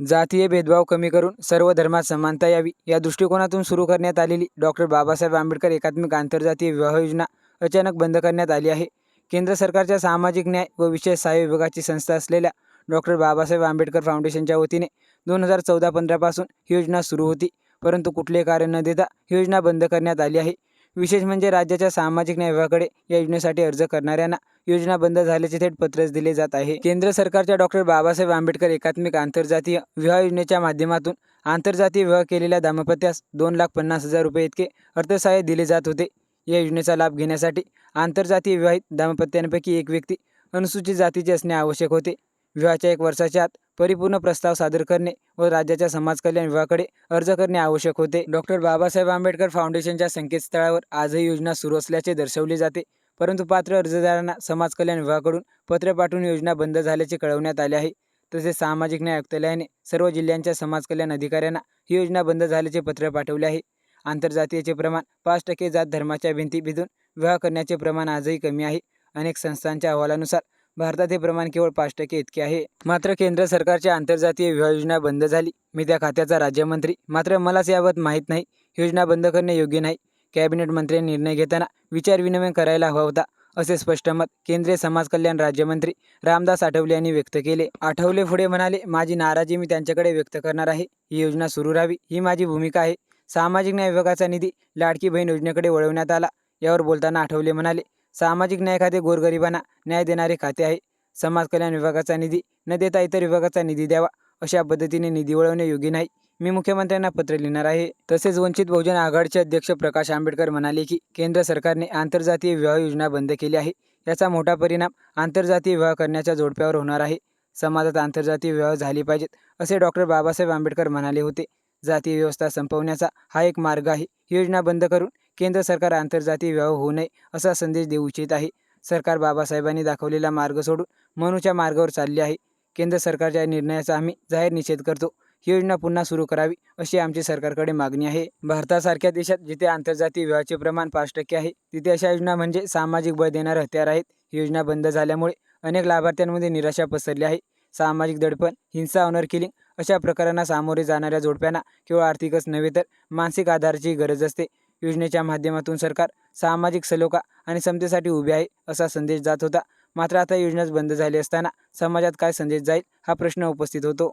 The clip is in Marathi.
जातीय भेदभाव कमी करून सर्व धर्मात समानता यावी. या दृष्टिकोनातून सुरू करण्यात आलेली डॉक्टर बाबासाहेब आंबेडकर एकात्मिक आंतरजातीय विवाह योजना अचानक बंद करण्यात आली आहे. केंद्र सरकारच्या सामाजिक न्याय व विशेष सहाय्य विभागाची संस्था असलेल्या डॉक्टर बाबासाहेब आंबेडकर फाउंडेशनच्या वतीने दोन हजार चौदा पंधरापासून ही योजना सुरू होती. परंतु कुठलेही कार्य न देता ही योजना बंद करण्यात आली आहे. विशेष म्हणजे राज्याच्या सामाजिक न्याय विभागाकडे या योजनेसाठी अर्ज करणाऱ्यांना योजना बंद झाल्याचे थेट पत्रच दिले जात आहे. केंद्र सरकारच्या डॉक्टर बाबासाहेब आंबेडकर एकात्मिक आंतरजातीय विवाह योजनेच्या माध्यमातून आंतरजातीय विवाह केलेल्या दाम्पत्यास दोन लाख पन्नास हजार रुपये इतके अर्थसहाय्य दिले जात होते. या योजनेचा लाभ घेण्यासाठी आंतरजातीय विवाहित दाम्पत्यांपैकी एक व्यक्ती अनुसूचित जातीचे असणे आवश्यक होते. विवाहाच्या एक वर्षाच्या आत परिपूर्ण प्रस्ताव सादर करणे व राज्याच्या समाजकल्याण विभागाकडे अर्ज करणे आवश्यक होते. डॉक्टर बाबासाहेब आंबेडकर फाउंडेशनच्या संकेतस्थळावर आजही योजना सुरू असल्याचे दर्शवले जाते. परंतु पात्र अर्जदारांना समाज कल्याण विभागाकडून पत्र पाठवून योजना बंद झाल्याचे कळवण्यात आले आहे. तसेच सामाजिक न्याय आयुक्तालयाने सर्व जिल्ह्यांच्या समाज कल्याण अधिकाऱ्यांना ही योजना बंद झाल्याचे पत्र पाठवले आहे. आंतरजातीयचे प्रमाण पाच टक्के जात धर्माच्या भिंती भिजून विवाह करण्याचे प्रमाण आजही कमी आहे. अनेक संस्थांच्या अहवालानुसार भारतात हे प्रमाण केवळ पाच टक्के इतके आहे. मात्र केंद्र सरकारची आंतरजातीय विवाह योजना बंद झाली. मी त्या खात्याचा राज्यमंत्री. मात्र मलाच याबाबत माहीत नाही. योजना बंद करणे योग्य नाही. कॅबिनेट मंत्र्यांनी निर्णय घेताना विचारविनिमय करायला हवा होता असे स्पष्ट मत केंद्रीय समाज कल्याण राज्यमंत्री रामदास आठवले यांनी व्यक्त केले. आठवले पुढे म्हणाले माझी नाराजी मी त्यांच्याकडे व्यक्त करणार आहे. ही योजना सुरू राहावी. ही माझी भूमिका आहे. सामाजिक न्याय विभागाचा निधी लाडकी बहीण योजनेकडे वळवण्यात आला. यावर बोलताना आठवले म्हणाले सामाजिक न्याय खाते गोरगरिबांना न्याय देणारे खाते आहे. समाज कल्याण विभागाचा निधी न देता इतर विभागाचा निधी द्यावा अशा पद्धतीने निधी वळवणे योग्य नाही. मी मुख्यमंत्र्यांना पत्र लिहिणार आहे. तसेच वंचित बहुजन आघाडीचे अध्यक्ष प्रकाश आंबेडकर म्हणाले की केंद्र सरकारने आंतरजातीय विवाह योजना बंद केली आहे. याचा मोठा परिणाम आंतरजातीय विवाह करण्याच्या जोडप्यावर होणार आहे. समाजात आंतरजातीय विवाह झाले पाहिजेत असे डॉक्टर बाबासाहेब आंबेडकर म्हणाले होते. जातीय व्यवस्था संपवण्याचा हा एक मार्ग आहे. ही योजना बंद करून केंद्र सरकार आंतरजातीय विवाह होऊ नये असा संदेश देऊ इच्छित आहे. सरकार बाबासाहेबांनी दाखवलेला मार्ग सोडून मनूच्या मार्गावर चालले आहे. केंद्र सरकारच्या या निर्णयाचा आम्ही जाहीर निषेध करतो. ही योजना पुन्हा सुरू करावी अशी आमची सरकारकडे मागणी आहे. भारतासारख्या देशात जिथे आंतरजातीय विवाहाचे प्रमाण पाच टक्के आहे तिथे अशा योजना म्हणजे सामाजिक बळ देणारे हत्यार आहेत. ही योजना बंद झाल्यामुळे अनेक लाभार्थ्यांमध्ये निराशा पसरली आहे. सामाजिक दडपण हिंसा ऑनर किलिंग अशा प्रकारांना सामोरे जाणाऱ्या जोडप्यांना केवळ आर्थिकच नव्हे तर मानसिक आधाराची गरज असते. योजनेच्या माध्यमातून सरकार सामाजिक सलोखा आणि समतेसाठी उभे आहे असा संदेश जात होता. मात्र आता योजनाच बंद झाली असताना समाजात काय संदेश जाईल हा प्रश्न उपस्थित होतो.